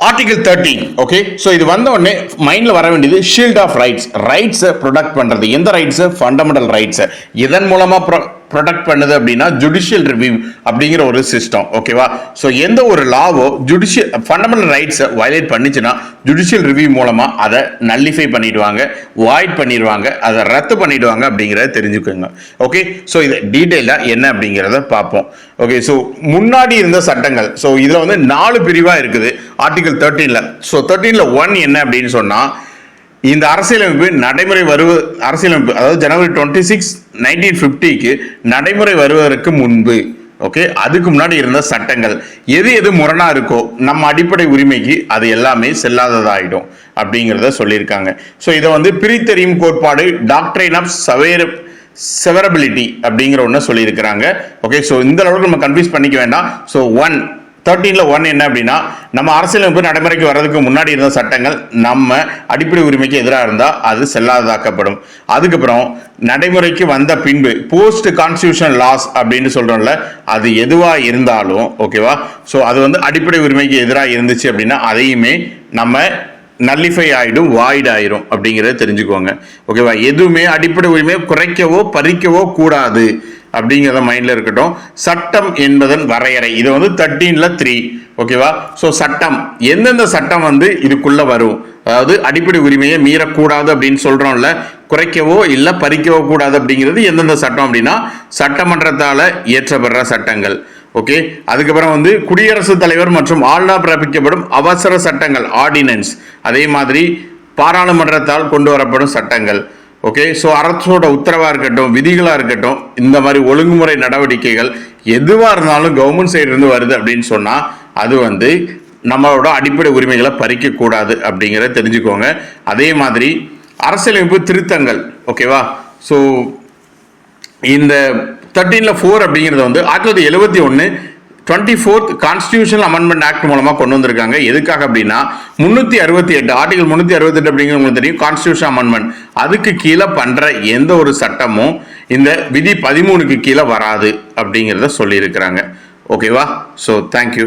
Article thirteen okay so இது வந்த உடனே மைண்டில் வர வேண்டியது ஷீல்ட் ஆஃப் ரைட்ஸ் ரைட்ஸை ப்ரொடக்ட் பண்ணுறது எந்த ரைட்ஸு ஃபண்டமெண்டல் ரைட்ஸை இதன் மூலமாக ப்ரொ ப்ரொடெக்ட் பண்ணுது அப்படின்னா ஜுடிஷியல் ரிவ்யூ அப்படிங்கிற ஒரு சிஸ்டம் ஓகேவா ஸோ எந்த ஒரு லாவோ ஜுடிஷியல் ஃபண்டமெண்டல் ரைட்ஸை வயலேட் பண்ணிச்சுன்னா ஜுடிஷியல் ரிவ்யூ மூலமாக அதை நல்லிஃபை பண்ணிடுவாங்க வாய்ட் பண்ணிடுவாங்க அதை ரத்து பண்ணிடுவாங்க அப்படிங்கிறத தெரிஞ்சுக்கோங்க ஓகே ஸோ இது டீட்டெயிலாக என்ன அப்படிங்கிறத பார்ப்போம் ஓகே ஸோ முன்னாடி இருந்த சட்டங்கள் ஸோ இதில் வந்து நாலு பிரிவாக இருக்குது ஆர்டிகல் தேர்ட்டீனில் ஸோ தேர்ட்டீனில் ஒன் என்ன அப்படின்னு சொன்னால் இந்த அரசியலமைப்பு நடைமுறை வருவ அரசியலமைப்பு அதாவது ஜனவரி டுவெண்ட்டி சிக்ஸ் நைன்டீன் ஃபிஃப்டிக்கு நடைமுறை வருவதற்கு முன்பு ஓகே அதுக்கு முன்னாடி இருந்த சட்டங்கள். எது எது முரணாக இருக்கோ நம்ம அடிப்படை உரிமைக்கு அது எல்லாமே செல்லாததாகிடும் அப்படிங்கிறத சொல்லியிருக்காங்க. ஸோ இதை வந்து பிரித்தறியும் கோட்பாடு டாக்டரைன் ஆஃப் சவேர செவரபிலிட்டி அப்படிங்கிற ஒன்று சொல்லியிருக்கிறாங்க. ஓகே ஸோ இந்த அளவுக்கு நம்ம கன்ஃபியூஸ் பண்ணிக்க வேண்டாம். ஸோ ஒன் தேர்ட்டீனில் ஒன் என்ன அப்படின்னா நம்ம அரசியலமைப்பு நடைமுறைக்கு வர்றதுக்கு முன்னாடி இருந்த சட்டங்கள் நம்ம அடிப்படை உரிமைக்கு எதிராக இருந்தால் அது செல்லாததாக்கப்படும் அதுக்கப்புறம் நடைமுறைக்கு வந்த பின்பு போஸ்ட் கான்ஸ்டியூஷன் லாஸ் அப்படின்னு சொல்கிறோம்ல அது எதுவாக இருந்தாலும் ஓகேவா ஸோ அது வந்து அடிப்படை உரிமைக்கு எதிராக இருந்துச்சு அப்படின்னா அதையுமே நம்ம நல்லிஃபை ஆகிடும் வாய்டு ஆயிரும் அப்படிங்கிறத தெரிஞ்சுக்கோங்க. ஓகேவா எதுவுமே அடிப்படை உரிமையை குறைக்கவோ பறிக்கவோ கூடாது. அப்படிங்கிறத மைண்டில் இருக்கட்டும். சட்டம் என்பதன் வரையறை. இது வந்து தேர்ட்டீனில் த்ரீ ஓகேவா ஸோ சட்டம். எந்தெந்த சட்டம் வந்து இதுக்குள்ளே வரும்? அதாவது அடிப்படை உரிமையை மீறக்கூடாது அப்படின்னு சொல்கிறோம்ல குறைக்கவோ இல்லை பறிக்கவோ கூடாது அப்படிங்கிறது எந்தெந்த சட்டம் அப்படின்னா சட்டமன்றத்தால் இயற்றப்படுற சட்டங்கள். ஓகே அதுக்கப்புறம் வந்து குடியரசுத் தலைவர் மற்றும் ஆளுநர் பிறப்பிக்கப்படும் அவசர சட்டங்கள் ஆர்டினன்ஸ் அதே மாதிரி பாராளுமன்றத்தால் கொண்டு வரப்படும் சட்டங்கள். ஓகே ஸோ அரசோட உத்தரவாக இருக்கட்டும் விதிகளாக இருக்கட்டும் இந்த மாதிரி ஒழுங்குமுறை நடவடிக்கைகள் எதுவாக இருந்தாலும் கவர்மெண்ட் சைடுலேருந்து வருது அப்படின்னு சொன்னால் அது வந்து நம்மளோட அடிப்படை உரிமைகளை பறிக்கக்கூடாது அப்படிங்கிறத தெரிஞ்சுக்கோங்க. அதே மாதிரி அரசியலமைப்பு திருத்தங்கள் ஓகேவா ஸோ இந்த தேர்ட்டீனில் ஃபோர் அப்படிங்கிறது வந்து ஆயிரத்தி தொள்ளாயிரத்தி எழுபத்தி ஒன்று twenty fourth constitutional amendment act மூலமாக கொண்டு வந்திருக்காங்க. எதுக்காக அப்படின்னா முந்நூற்றி அறுபத்தி எட்டு ஆர்டிகல் முந்நூற்றி அறுபத்தெட்டு அப்படிங்கிறது உங்களுக்கு தெரியும் கான்ஸ்டியூஷன் அமெண்ட்மெண்ட் அதுக்கு கீழே பண்ணுற எந்த ஒரு சட்டமும் இந்த விதி பதிமூணுக்கு கீழே வராது அப்படிங்கிறத சொல்லியிருக்கிறாங்க. ஓகேவா ஸோ தேங்க்யூ